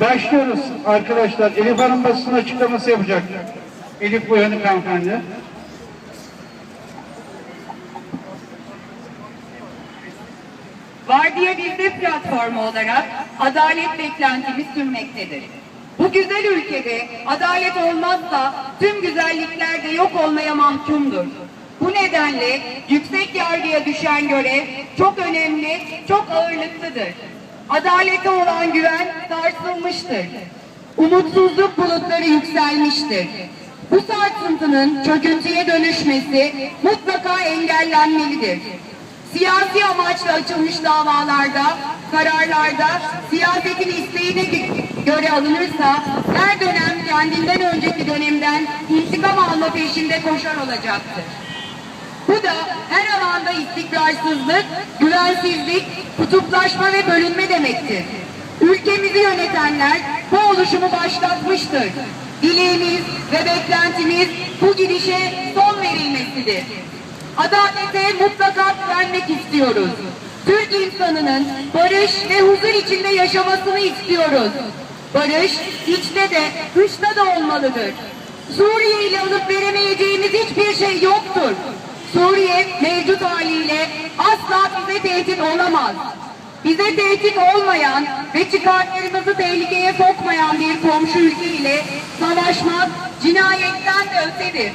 Başlıyoruz arkadaşlar. Elif Hanım basın açıklaması yapacak. Elif Boyanık hanımefendi. Vardiya Bizde platformu olarak adalet beklentimiz sürmektedir. Bu güzel ülkede adalet olmazsa tüm güzellikler de yok olmaya mahkumdur. Bu nedenle yüksek yargıya düşen görev çok önemli, çok ağırlıklıdır. Adalete olan güven sarsılmıştır. Umutsuzluk bulutları yükselmiştir. Bu sarsıntının çöküntüye dönüşmesi mutlaka engellenmelidir. Siyasi amaçla açılmış davalarda, kararlarda siyasetin isteğine gö- göre alınırsa her dönem kendinden önceki dönemden intikam alma peşinde koşar olacaktır. Bu da her alanda istikrarsızlık, güvensizlik, kutuplaşma ve bölünme demektir. Ülkemizi yönetenler bu oluşumu başlatmıştır. Dileğimiz ve beklentimiz bu gidişe son verilmesidir. Adalete mutlaka güvenmek istiyoruz. Türk insanının barış ve huzur içinde yaşamasını istiyoruz. Barış içte de dışta da olmalıdır. Suriye ile alıp veremeyeceğimiz hiçbir şey yoktur. Suriye mevcut haliyle asla bize tehdit olamaz. Bize tehdit olmayan ve çıkarlarımızı tehlikeye sokmayan bir komşu ülke ile savaşmak cinayetten de ötedir.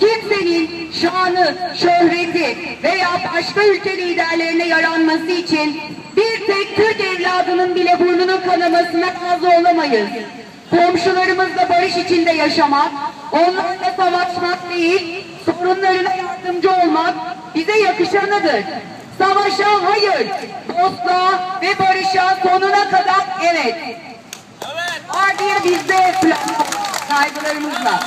Kimsenin şanı, şöhreti veya başka ülke liderlerine yaranması için bir tek Türk evladının bile burnunun kanamasına razı olamayız. Komşularımızla barış içinde yaşamak, onlarla savaşmak değil, sorunlarına yardımcı olmak bize yakışanıdır. Savaşa hayır, dostluğa ve barışa sonuna kadar evet. Var diye bizde saygılarımızla.